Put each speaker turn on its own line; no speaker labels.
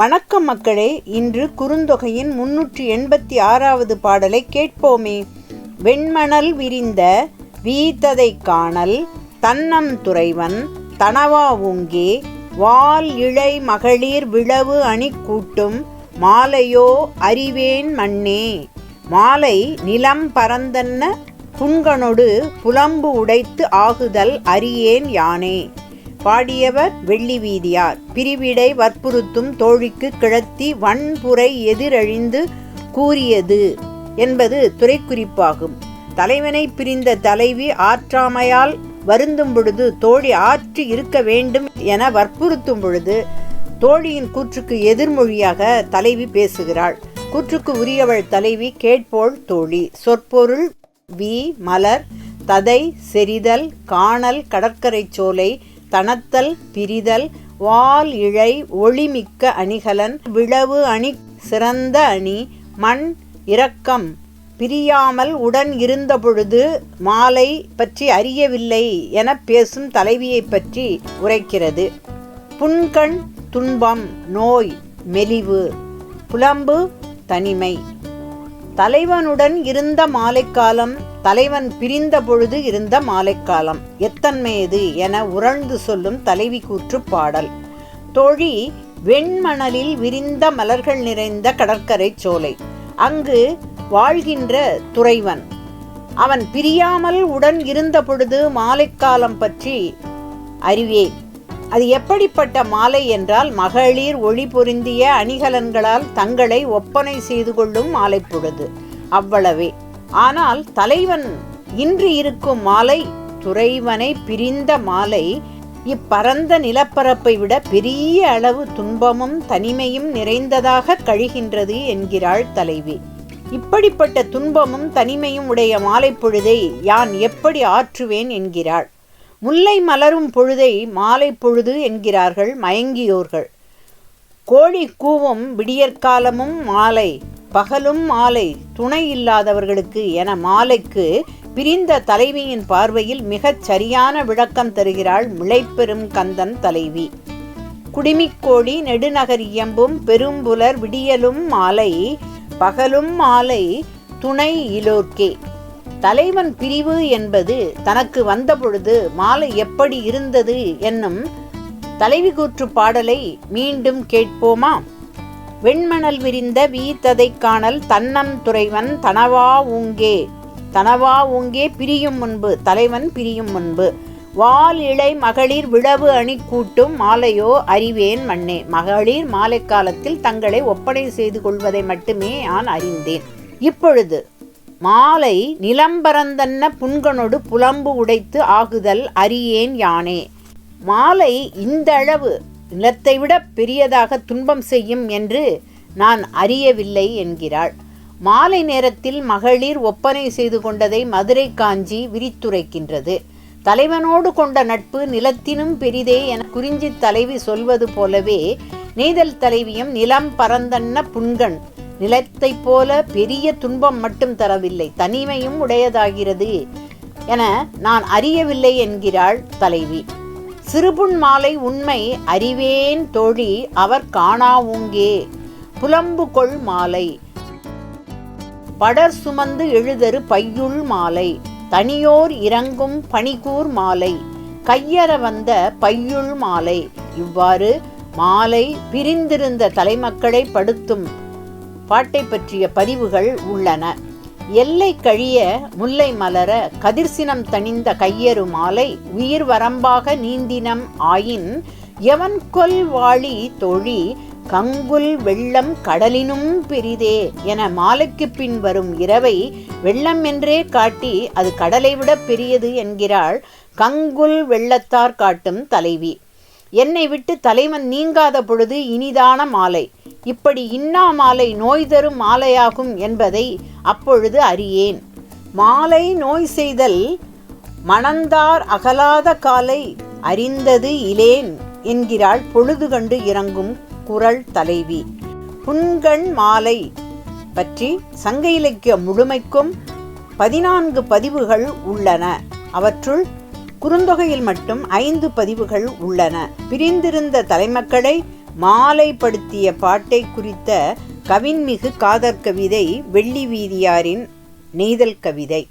வணக்கம் மக்களே இன்று குறுந்தொகையின் முன்னூற்றி எண்பத்தி ஆறாவது பாடலை கேட்போமே. வெண்மணல் விரிந்த வீத்ததை காணல் தன்னம் துறைவன் தனவா உங்கே. வால் இழை மகளிர் விளவு அணி கூட்டும் மாலையோ அறிவேன் மண்ணே மாலை நிலம் பரந்தன்ன புன்கனொடு புலம்பு உடைத்து ஆகுதல் அறியேன் யானே. பாடியவர் வெள்ளி வீதியார். பிரிவிடை வற்புறுத்தும் தோழிக்கு கிழத்தி வன்புரை எதிரழிந்து கூறியது என்பது துறைக்குறிப்பாகும். தலைவனை பிரிந்த தலைவி ஆற்றாமையால் வருந்தும் பொழுது தோழி ஆற்றி இருக்க வேண்டும் என வற்புறுத்தும் பொழுது தோழியின் கூற்றுக்கு எதிர்மொழியாக தலைவி பேசுகிறாள். கூற்றுக்கு உரியவள் தலைவி கேட்போள் தோழி. சொற்பொருள் வி மலர் ததை செறிதல் காணல் கடற்கரை சோலை தனத்தல் பிரிதல் வால் இழை ஒளிமிக்க அணிகலன் விளவு அணி சிறந்த அணி மண் இரக்கம். பிரியாமல் உடன் இருந்தபொழுது மாலை பற்றி அறியவில்லை என பேசும் தலைவியை பற்றி உரைக்கிறது. புன்கண் துன்பம் நோய் மெலிவு புலம்பு தனிமை. தலைவனுடன் இருந்த மாலைக்காலம் தலைவன் பிரிந்த பொழுது இருந்த மாலைக்காலம். எத்தன்மையது என உரழ்ந்து சொல்லும் தலைவி கூற்று பாடல். தோழி வெண்மணலில் விரிந்த மலர்கள் நிறைந்த கடற்கரை சோலை. அங்கு வாழ்கின்ற துறைவன். அவன் பிரியாமல் உடன் இருந்த பொழுது மாலைக்காலம் பற்றி அறிவேன். அது எப்படிப்பட்ட மாலை என்றால் மகளிர் ஒளி பொருந்திய அணிகலன்களால் தங்களை ஒப்பனை செய்து கொள்ளும் மாலை பொழுது. அவ்வளவே. ஆனால் தலைவன் இன்று இருக்கும் மாலை துறைவனை பிரிந்த மாலை இப்பரந்த நிலப்பரப்பை விட பெரிய அளவு துன்பமும் தனிமையும் நிறைந்ததாக கழிகின்றது என்கிறாள் தலைவி. இப்படிப்பட்ட துன்பமும் தனிமையும் உடைய மாலை பொழுதை யான் எப்படி ஆற்றுவேன் என்கிறாள். முல்லை மலரும் பொழுதை மாலை பொழுது என்கிறார்கள் மயங்கியோர்கள். கோழி கூவும் விடியற்காலமும் மாலை பகலும் மாலை துணை இல்லாதவர்களுக்கு என மாலைக்கு பிரிந்த தலைவியின் பார்வையில் மிகச் சரியான விளக்கம் தருகிறாள் மிளைப்பெரும் கந்தன் தலைவி. குடிமிக்கோடி நெடுநகர் இயம்பும் பெரும்புலர் விடியலும் மாலை பகலும் மாலை துணை இலோர்க்கே. தலைவன் பிரிவு என்பது தனக்கு வந்தபொழுது மாலை எப்படி இருந்தது என்னும் தலைவி கூற்று பாடலை மீண்டும் கேட்போமா? வெண்மணல் விரிந்த வீத்ததை காணல் தன்னம் துறைவன் தனவா ஊங்கே. தனவா ஊங்கே பிரியும் முன்பு தலைவன் பிரியும் முன்பு. வால் இளை மகளிர் விழவு அணி கூட்டும் மாலையோ அறிவேன் மண்ணே மகளிர் மாலை காலத்தில் தங்களை ஒப்படை செய்து கொள்வதை மட்டுமே நான் அறிந்தேன். இப்பொழுது மாலை நிலம்பரந்தன்ன புன்கனொடு புலம்பு உடைத்து ஆகுதல் அறியேன் யானே. மாலை இந்த அளவு நிலத்தை விட பெரியதாக துன்பம் செய்யும் என்று நான் அறியவில்லை என்கிறாள். மாலை நேரத்தில் மகளிர் ஒப்பனை செய்து கொண்டதை மதுரை காஞ்சி விரித்துரைக்கின்றது. தலைவனோடு கொண்ட நட்பு நிலத்தினும் பெரிதே என குறிஞ்சி தலைவி சொல்வது போலவே நெய்தல் தலைவியும் நிலம் பரந்தன்ன புன்கண் நிலத்தைப் போல பெரிய துன்பம் மட்டும் தரவில்லை தனிமையும் உடையதாகிறது என நான் அறியவில்லை என்கிறாள் தலைவி. சிறுபுன் மாலை உண்மை அறிவேன் தோழி அவர் காணாவுங்கே புலம்பு கொள் மாலை. படர் சுமந்து எழுதரு பையுள் மாலை. தனியோர் இறங்கும் பணிகூர் மாலை. கையற வந்த பையுள் மாலை. இவ்வாறு மாலை பிரிந்திருந்த தலைமக்களை படுத்தும் பாட்டை பற்றிய பதிவுகள் உள்ளன. எல்லை கழிய முல்லை மலர கதிர்சினம் தணிந்த கையறு மாலை உயிர் வரம்பாக நீந்தினம் ஆயின் எவன் கொல் வாழி தொழி கங்குல் வெள்ளம் கடலினும் பெரிதே என மாலைக்கு பின் வரும் இரவை வெள்ளம் என்றே காட்டி அது கடலை விட பெரியது என்கிறாள் கங்குல் வெள்ளத்தார் காட்டும் தலைவி. என்னை விட்டு தலைவன் நீங்காத பொழுது இனிதான மாலை. இப்படி இன்னா மாலை நோய் தரும் மாலையாகும் என்பதை அப்பொழுது அறியேன். மாலை நோய் செய்தல் மணந்தார் அகலாத காலை அறிந்தது இலேன் என்கிறாள் பொழுது கண்டு இறங்கும் குரல் தலைவி. புன்கண் மாலை பற்றி சங்க இலக்கிய முழுமைக்கும் பதினான்கு பதிவுகள் உள்ளன. அவற்றுள் குறுந்தொகையில் மட்டும் ஐந்து பதிவுகள் உள்ளன. பிரிந்திருந்த தலைமக்களை மாலைப்படுத்திய பாட்டை குறித்த கவின்மிகு காதற் கவிதை வெள்ளி வீதியாரின் நெய்தல் கவிதை.